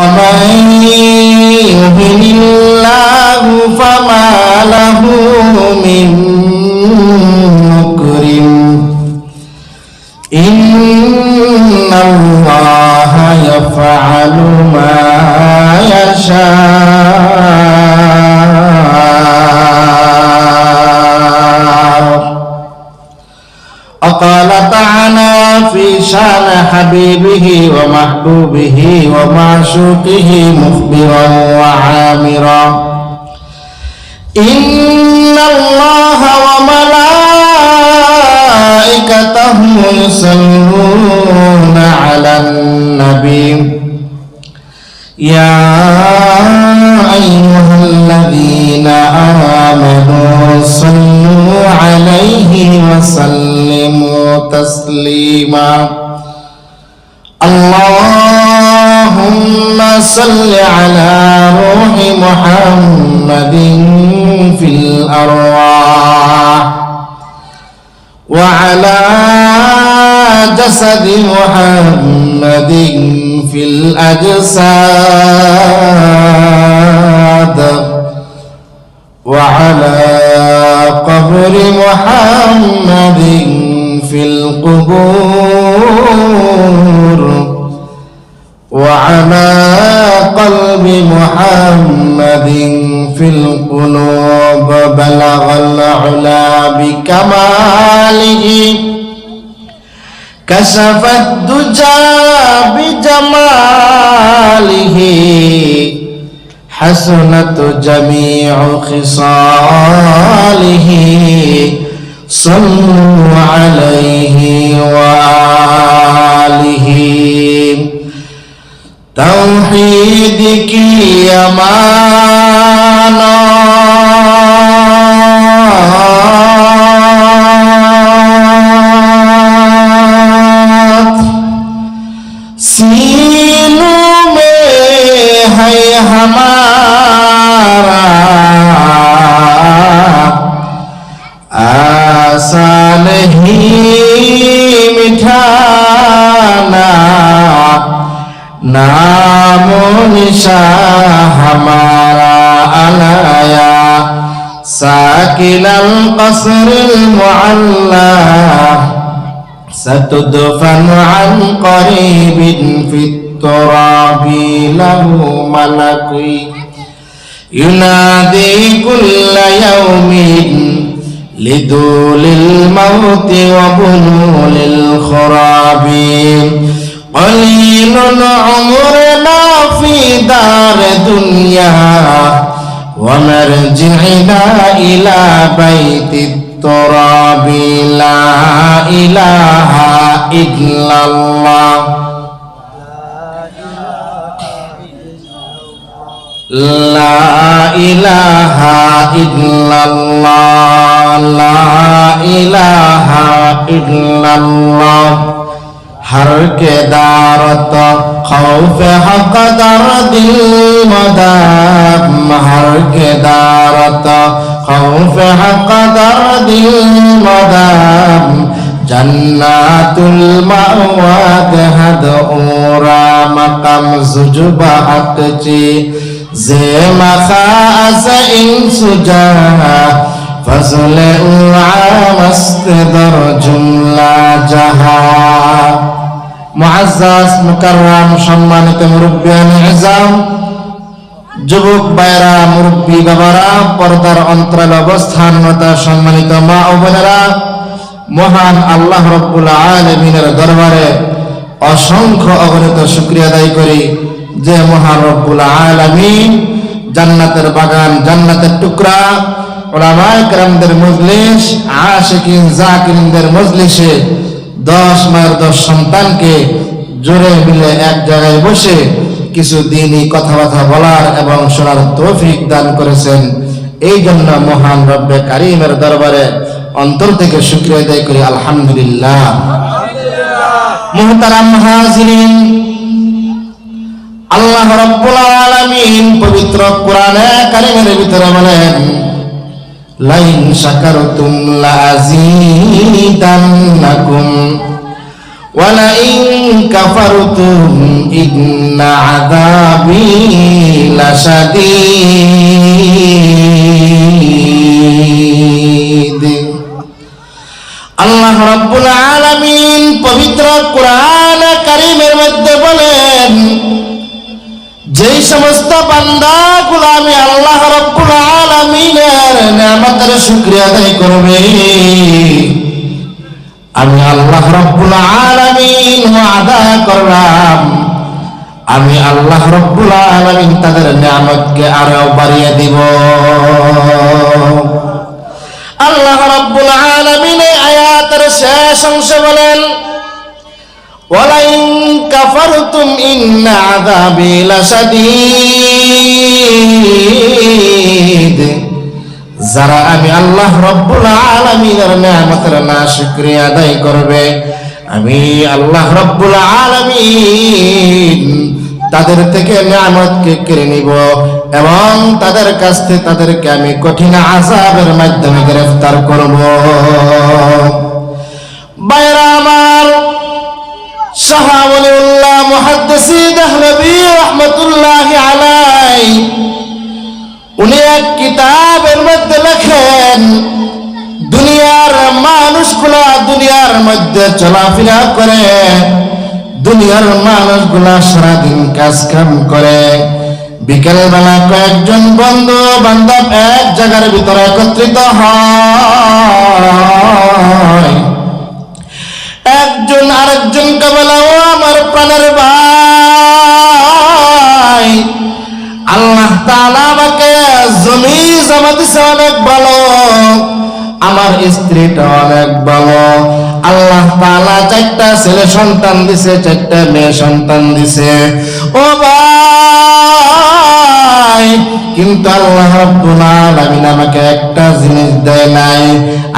I'm Amen. حبيبه ومحبوبه ومعشوقه مخبرا وعامرا. إن الله وملائكته يصلون على النبي. يا صل على روح محمد في الأرواح وعلى جسد محمد في الأجساد وعلى قبر محمد في القبور محمد في القلوب بلغ العلا بكماله. كشف الدجى بجماله. حسنت جميع خصاله. صلوا عليه وآله দিকি আমার। إلى القصر المعلى ستدفن عن قريب في التراب له ملك ينادي كل يوم لدول الموت وبنول الخراب قليل عمرنا في دار دنيا ومرجعنا إلى بيت التراب لا إله إلا الله لا إله إلا الله لا إله إلا الله ہر کے دارت خوف حق در دل مدام ہر کے دارت خوف حق در دل مدام جنات المعواد حد اورا مقام زجب حق چی زیم خاص ان سجاہا فضل اعوست در جملہ جہاں মহাজাজ মুকাররাম, সম্মানিত মুরব্বিয়ান এজাম যুবক বায়রা মুরব্বী বাবারা, পর্দার অন্তরাল অবস্থানতা সম্মানিত মা ও বোনেরা, মহান আল্লাহ রব্বুল আলমিনের দরবারে অসংখ্য অগণিত সুক্রিয়া দায়ী করি যে মহান রব্বুল আলমিন জান্নাতের বাগান, জান্নাতের টুকরা ওলামায় কেরামদের মজলিস, আশিকিন জাকিনদের মজলিসে দশ মায়ের দশ সন্তানকে জোরে মিলে এক জায়গায় বসে কিছু দিনই কথাবার্তা বলার এবং শোনার তৌফিক দান করেছেন। এই জন্য মহান রব্বে কারিমের দরবারে অন্তর থেকে শুক্রিয়া আদায় করি, আলহামদুলিল্লাহ। আল্লাহ রব্বুল আলামিন পবিত্র কোরআনে কারিমের ভিতরে বলেন লাইন শাকারতুম লাযীদান্নাকুম ওয়া লাইন কাফারতুম ইন্না আযাবি লাশাদীদ। আল্লাহ রাব্বুল আলামিন পবিত্র কোরআন কারীমের মধ্যে বলেন, যেই সমস্ত বান্দা গুলো আমি আল্লাহ শুকরিয়া আদায় করবে। আমি আল্লাহ রব্বুল আলামিন ওয়াদা করলাম। আমি আল্লাহ রব্বুল আলামিন তাদের নিয়ামতকে আরও বাড়িয়ে দিব। আল্লাহ রব্বুল আলামিন আয়াতের শেষ অংশে বলেন, ওয়ালাইন কাফারতুম আযাবি লাশাদীদ। যারা আমি আল্লাহ রব্বুল আলামিনের নিয়ামতের না শুকরিয়া আদায় করবে, আমি আল্লাহ রব্বুল আলামিন তাদের থেকে নিয়ামতকে কেড়ে নিব এবং তাদের কাছ থেকে তাদেরকে আমি কঠিন আযাবের মাধ্যমে গ্রেফতার করব। বাইরা আমার শাহাবলিউল্লাহ মুহাদ্দিসি দেহলবী রহমতুল্লাহ আলাই উনি এক কিতাবের মধ্যে লেখেন, দুনিয়ার মানুষগুলা দুনিয়ার মধ্যে চলাফেরা করে, দুনিয়ার মানুষগুলা সারাদিন কাজ কাম করে। বিকেল বেলা কয়েকজন বন্ধু বান্ধব এক জায়গার ভিতরে একত্রিত হয়। একজন আরেকজনকে বলে, ও আমার প্রাণের ভাই, আল্লাহ তাআলা আমাকে জমি জমা দিছে অনেক ভালো, আমার স্ত্রীটা অনেক ভালো। আল্লাহ তাআলা চারটা ছেলে সন্তান দিছে, চারটা মেয়ে সন্তান দিছে। ও ভাই, কিন্তু আল্লাহ আমাকে একটা জিনিস দেয় নাই।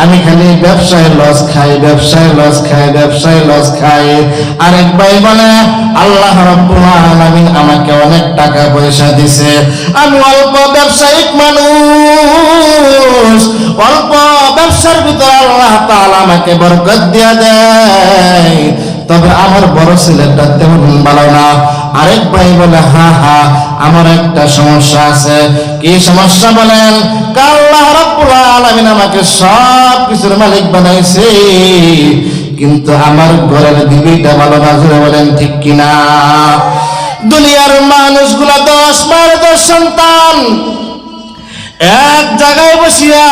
আমি খালি ব্যবসায় লস খাই, ব্যবসায় লস খাই, ব্যবসায় লস খাই। আরেক ভাই বলে, আল্লাহ রাব্বুল আমাকে অনেক টাকা পয়সা দিছে। আমি অল্প ব্যবসায়িক মানুষ। অল্প ব্যবসার ভিতরে আল্লাহ তাআলা আমাকে বরকত দিয়া দেয়। তবে আমার বড় ছেলেটা তেমন ভালো না। আরেক ভাই বলে, হা হা আমার একটা সমস্যা আছে। কি সমস্যা বলেন? আল্লাহ রাব্বুল আলামিন আমাকে সব কিছুর মালিক বানাইছে। কিন্তু আমার ঘরের দিবিটা ভালো না বলেন ঠিক কিনা? দুনিয়ার মানুষগুলা দশ মার দশ সন্তান। এক জায়গায় বসিয়া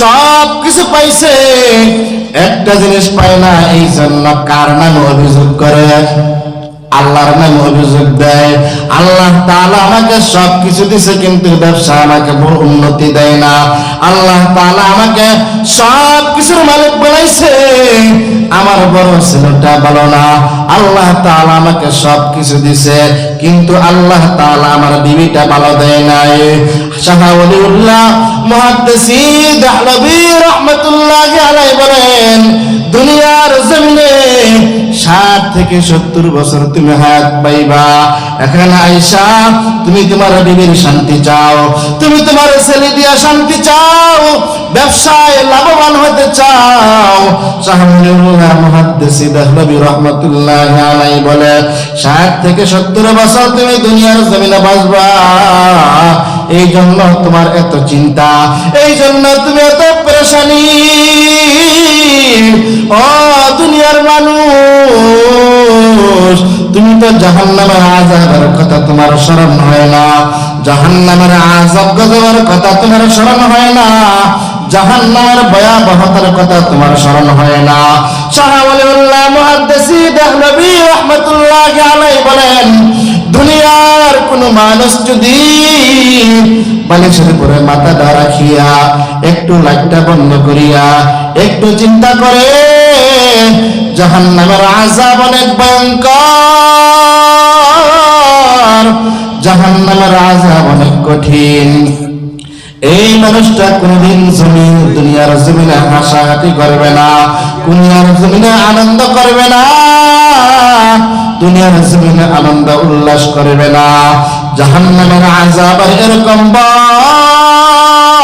সব কিছু পাইছে, একটা জিনিস পায় না এই জন্য কার নামে অভিযোগ করে? আল্লাহর নামে অভিযোগ দেয়, আল্লাহ তাআলা আমাকে সব কিছু দিছে কিন্তু ব্যবসা আমাকে বড় উন্নতি দেয় না। আল্লাহ তাআলা আমাকে সব কিছুর মালিক বানাইছে, আমার বড় ছেলেটা ভালো না। আল্লাহ তাআলা আমাকে সব কিছু দিছে, কিন্তু আল্লাহ তাআলা আমার বিবিটা ভালো দেয় নাই। শাহ ওলিউল্লাহ মুহাদ্দিসি দাহলবী রাহমাতুল্লাহি আলাইহি বলেন, দুনিয়ার জমিনে ষাট থেকে সত্তর বছর তুমি হায়াত পাইবা। এখানে আইসা তুমি তোমার বিবির শান্তি চাও। তুমি তোমার ছেলে দিয়া শান্তি চাও। ব্যবসায় লাভবান হতে চাও। দুনিয়ার এই জন্য তোমার এত চিন্তা, এই জন্য তুমি এত পরেশানি। ও দুনিয়ার মানুষ, তুমি তো জাহান্নামের আজাবের কথা তোমার স্মরণ হয় না। জাহান্নামের আজাব গজবের কথা তোমার স্মরণ হয় না। জাহান্নামের ভয়াবহতার কথা তোমার স্মরণ হয় না। বলেন, দুনিয়ার কোন মানুষ যদি বালিশের উপরে মাথাটা রাখিয়া, একটু লাইটটা বন্ধ করিয়া, একটু চিন্তা করে জাহান নামের আজাব অনেক ভয়ঙ্কর। জাহান নামের আজাব অনেক কঠিন। এই মানুষটা কোনদিন জমিন, দুনিয়ার জমিনে হাসাহাটি করবে না, দুনিয়ার জমিনে আনন্দ করবে না, দুনিয়ার জমিনে আনন্দ উল্লাস করবে না। জাহান্নামের আজাব এরকম বড়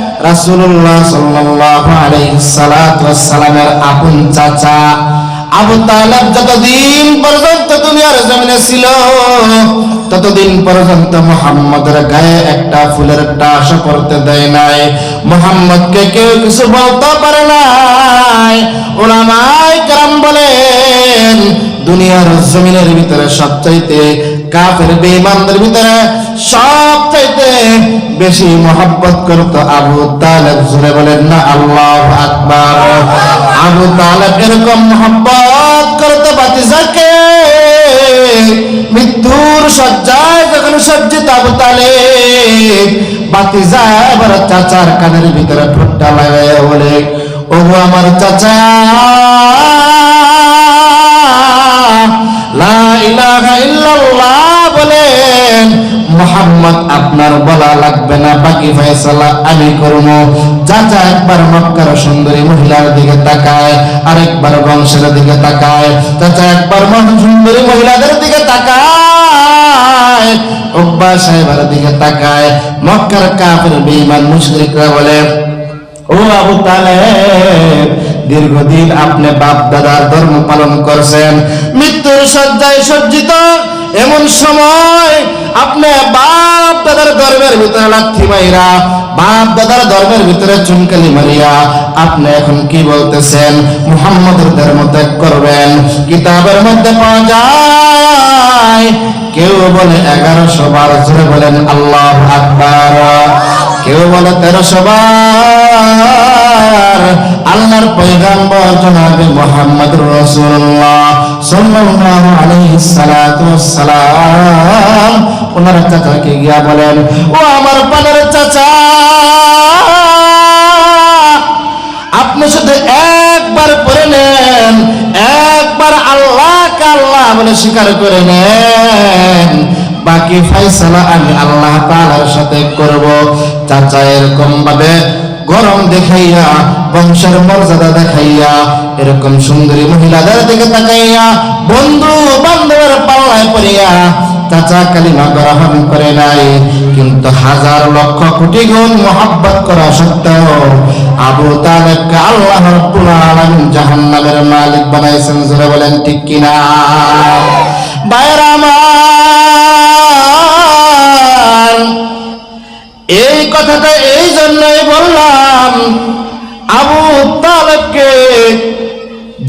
রাসূলুল্লাহ সাল্লাল্লাহু আলাইহি সালাতু ওয়াসসালামের আপন চাচা আবু তালেব যতদিন পর্যন্ত দুনিয়ার জমিনে ছিল, ততদিন পর্যন্ত মুহাম্মাদের গায়ে একটা ফুলের টাশ করতে দেয় নাই। মোহাম্মদকে কেউ কিছু বলতে পারে নাই। ওলামাই কারাম বলেন, দুনিয়ার জমিনের ভিতরে সবচাইতে কাফের বেঈমানদের ভিতরে সবচাইতে বেশি মোহাব্বত করতো আবু তালেব। জুড়ে বলেন না, আল্লাহ আকবার। আবু তালেব এরকম মোহাব্বত করতে বাতিজাকে মৃত্যুর সজ্জায় যখন সজ্জিত আবু তালেব বাতিজা এবার চাচার কানের ভিতরে ঠোঁটটা লাগাই বলে, ওগো আমার চাচা আপনার বলা লাগবে না, বাকি আমি করব। চাচা একবার মক্কার সুন্দরী মহিলার দিকে তাকায়, আরেকবার বংশের দিকে তাকায়, চাচা একবার সুন্দরী মহিলাদের দিকে তাকায় সাহেবের দিকে তাকায়, মক্কার কাফের বেঈমান মুশরিকরা বলে, ও আবু তালে দীর্ঘদিন আপনি বাপ দাদার ধর্ম পালন করছেন, মৃত্যুর সজ্জায় সজ্জিত, এমন সময় আপনি বাপ দাদার ধর্মের ভিতরে লাথি মাইরা, বাপ দাদার ধর্মের ভিতরে চুনকালি মারিয়া, আপনি এখন কি বলতেছেন? মুহাম্মদের ধর্ম ত্যাগ করবেন, কিতাবের মধ্যে পাওয়া যায়, কেউ বলে এগারোশো বার জোরে বলেন আল্লাহ আকবার। কেউ বলে তেরোশো বার, আল্লাহর পয়গাম্বর জনাবে মোহাম্মদ রাসূলুল্লাহ। সাল্লাল্লাহু আলাইহি সালাতু ওয়াসসালাম। ওনার চাচাকে গিয়া বলেন, ও আমার পানের চাচা, আপনি শুধু একবার পড়ে নেন, একবার আল্লাহ বলে স্বীকার করে নেন। বাকি ফয়সালা আমি আল্লাহ তাআলার সাথে করব। চাচা এরকম ভাবে গরম দেখাইয়া, বংশের মর্যাদা দেখাইয়া, এরকম সুন্দরী মহিলাদের দিকে তাকাইয়া বন্ধু বান্ধবের পাল্লায় পড়িয়া চাচা কালিমা গ্রহণ করে নাই। কিন্তু হাজার লক্ষ কোটি গুণ মোহাব্বত করা সত্ত্বেও আবু তালেবকে আল্লাহ রব্বুল আলামিন জাহান্নামের মালিক বানাইছেন, জোরে বলেন ঠিক কিনা? বাইরা এই কথাটা এই জন্যই বললাম, আবু তালেবকে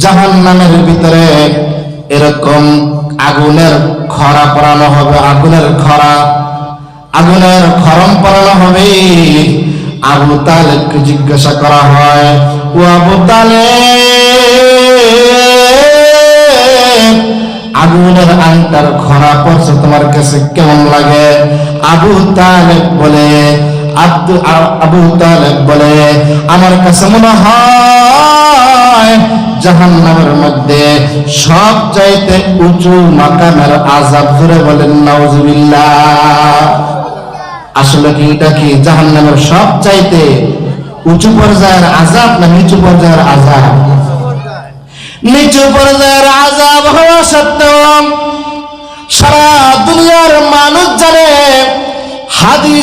জাহান্নামের ভিতরে এরকম আগুনের খরা পরানো হবে, আগুনের খরা, আগুনের খরম পরানো হবে। আবু তালেবকে জিজ্ঞাসা করা হয়, ও আবু তালেব, আগুনের আংটার খরা পড়ছে, তোমার কাছে কেমন লাগে? আবু তালেব বলে আবু তালেব বলে, আমার কাছে মনে হয় জাহান্নামের মধ্যে সব চাইতে উঁচু মাকামের আজাব ধরে বলেন, নাউজুবিল্লাহ। আসলে কি এটা কি? জাহান্নামের সব চাইতে উঁচু পর্যায়ের আজাব না নিচু পর্যায়ের আজাব নিচু পর্যায়ের আজাব হওয়া সত্ত্বেও সারা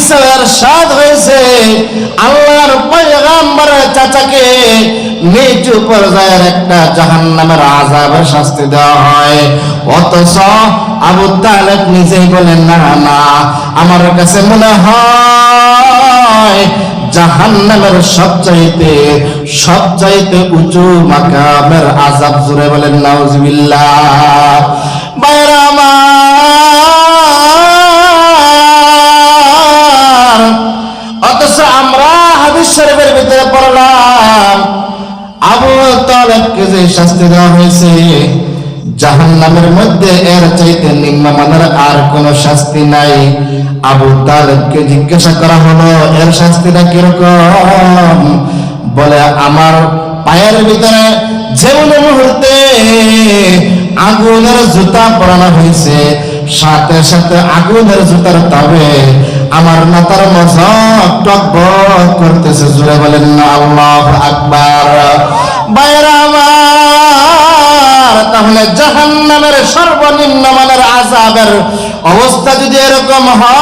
হাদিসের আমার কাছে মনে হয় সবচাইতে সবচাইতে উঁচু মাকামের আজাব জুড়ে বলেন নাউজুবিল্লাহ। বাইরা পড়লাম যে শাস্তি দেওয়া হয়েছে, জাহান্নামের মধ্যে এর চাইতে নিম্নমানের আর কোন শাস্তি নাই। আবু তালেবকে জিজ্ঞাসা করা হলো, এর শাস্তিটা কীরকম? বলে, আমার পায়ের ভিতরে যেমন মুহূর্তে আগুনের জুতা পরানো হয়েছে, সাথে সাথে আগুনের জুতার তবে আমার মাথার মজক টক করতেছে। জুড়ে বলেন, আল্লাহ আকবার। তাহলে জাহান্নামের সর্বনিম্ন মানের আযাবের অবস্থা যদি এরকম হয়,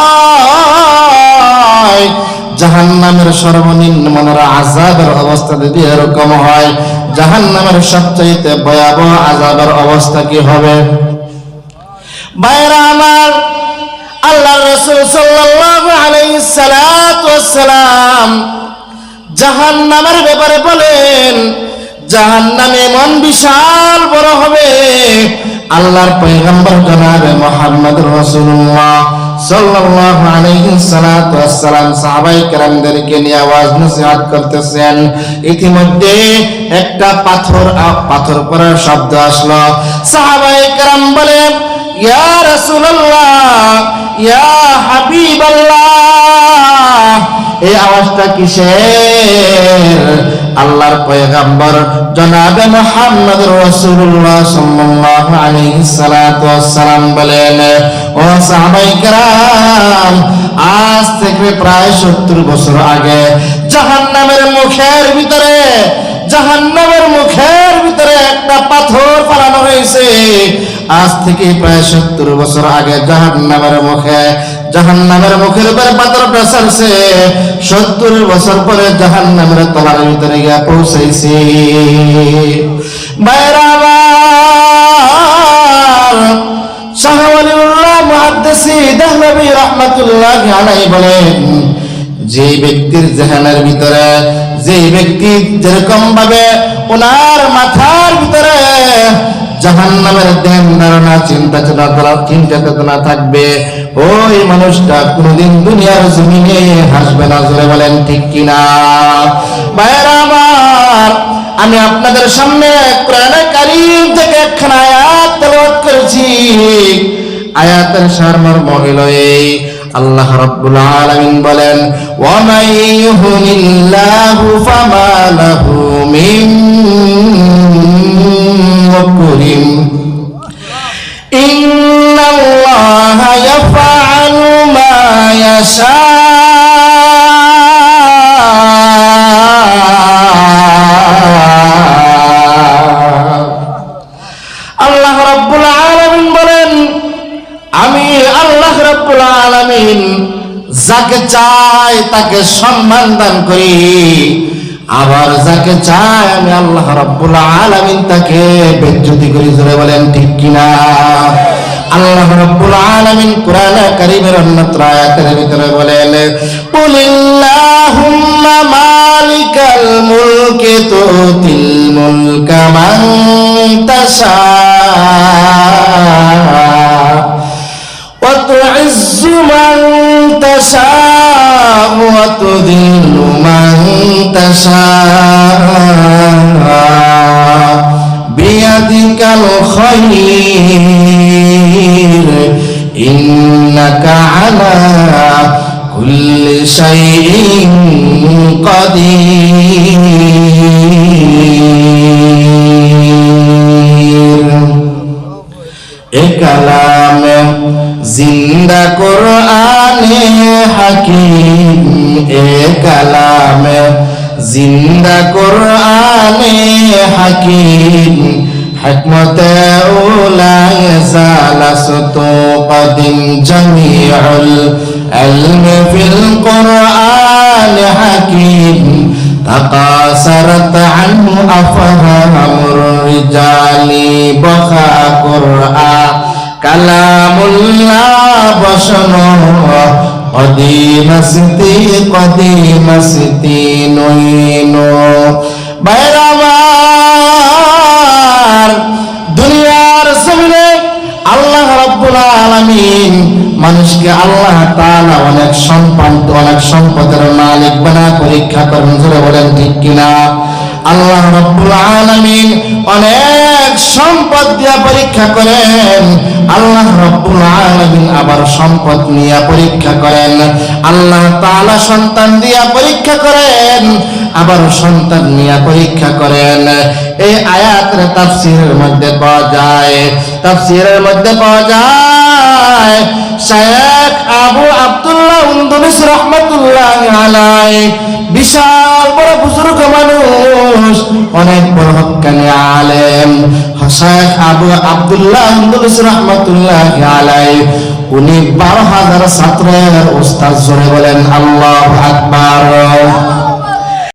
জাহান্নামের সর্বনিম্ন মানের আযাবের অবস্থা যদি এরকম হয়, জাহান্নামের সবচাইতে ভয়াবহ আযাবের অবস্থা কি হবে? বাইরা আমার আল্লাহ রসুল সাল্লাল্লাহু আলাইহি সালাতু ওয়াসসালাম জাহান্নামের ব্যাপারে বলেন জাহান্নামে মন বিশাল বড় হবে। আল্লাহর পয়গম্বর জনাবে মুহাম্মদ নিয়ে আওয়াজ ইতিমধ্যে একটা পাথর পাথর পড়ার শব্দ আসলো। সাহাবায়ে কেরাম বলেন ইয়া ইয়া এই আওয়াজটা কিসের? আল্লাহর পয়গাম্বর জনাবে মুহাম্মদ রাসূলুল্লাহ সাল্লাল্লাহু আলাইহি সাল্লাতু ওয়াসসালাম বলেন, ও সাহাবায়ে কেরাম, আজ থেকে প্রায় 70 বছর আগে জাহান্নামের মুখের ভিতরে, জাহান্নামের মুখের ভিতরে একটা পাথর ফালানো হয়েছে। আজ থেকে প্রায় সত্তর বছর আগে জাহান্নামের মুখে জাহান্নামের মুখের উপরে পাথরটা ছাড়ছে সত্তর বছর পরে জাহান্নামের তলার ভিতরে গিয়ে পৌঁছাইছে। যে ব্যক্তির জেহানের ভিতরে, যে ব্যক্তি যেরকম ভাবে ওনার মাথার ভিতরে জাহান্নামের ধ্যান ধারণা, চিন্তা চেতনা চিন্তা চেতনা থাকবে। ওই মানুষটা কোনোদিন দুনিয়ার জমিনে হাসবে না, জোরে বলেন ঠিক কিনা? ভাইয়েরা আমার, আমি আপনাদের সামনে কোরআনে কারীম থেকে একখানা আয়াত তেলাওয়াত করেছি। আয়াতের সারমর্ম হলো এই আল্লাহ রাব্বুল আলামিন বলেন ওয়া মান ইউহিনিল্লাহু ফামা লাহু মিন মুকরিম। ইন্নাল্লাহা ইয়াফআলু মা ইয়াশা যাকে চায় তাকে সম্মান দান করি। আবার যাকে চায় আমি আল্লাহ রাব্বুল আলামিন তাকে বেজ্জতি করি, জোরে বলেন ঠিক কিনা? আল্লাহ রাব্বুল আলামিন কোরআন কারীমের অন্যত্র আয়াতের ভিতরে বলেন, কুলিল্লাহুম্মা মালিকাল মুলকি তুতিল মুলকা মান তাশা। ওয়া তুইজ্জু মান تشاء وتذل من تشاء بيدك الخير إنك على كل شيء قدير إكلام জিন্দা কোরআনে হাকিম এ কালাম জিন্দা কোরআনে হাকিম حكمة أولى يزال سطو قدم جميع العلم في القرآن حكيم تقاصرت عنه أفهام الرجال بخا قرآن দুনিয়ার সামনে আল্লাহ রাব্বুল আলামিন মানুষকে আল্লাহ তালা অনেক সম্পদ অনেক সম্পদের মালিক বানা পরীক্ষা করেন ধরে বলেন ঠিক কিনা? আল্লাহ রব্বুল আলামিন অনেক সম্পদ দিয়া পরীক্ষা করেন। আল্লাহ রব্বুল আলামিন আবার সম্পদ নিয়ে পরীক্ষা করেন। আল্লাহ তাআলা সন্তান দিয়া পরীক্ষা করেন, আবার সন্তান নিয়ে পরীক্ষা করেন। এই আয়াতের তাফসীরের মধ্যে পাওয়া যায়, তাফসীরের মধ্যে পাওয়া যায় অনেক বড় আব্দুল্লাহ উনি বারো হাজার ছাত্রের উস্তাদ জোরে বলেন আল্লাহ আকবার।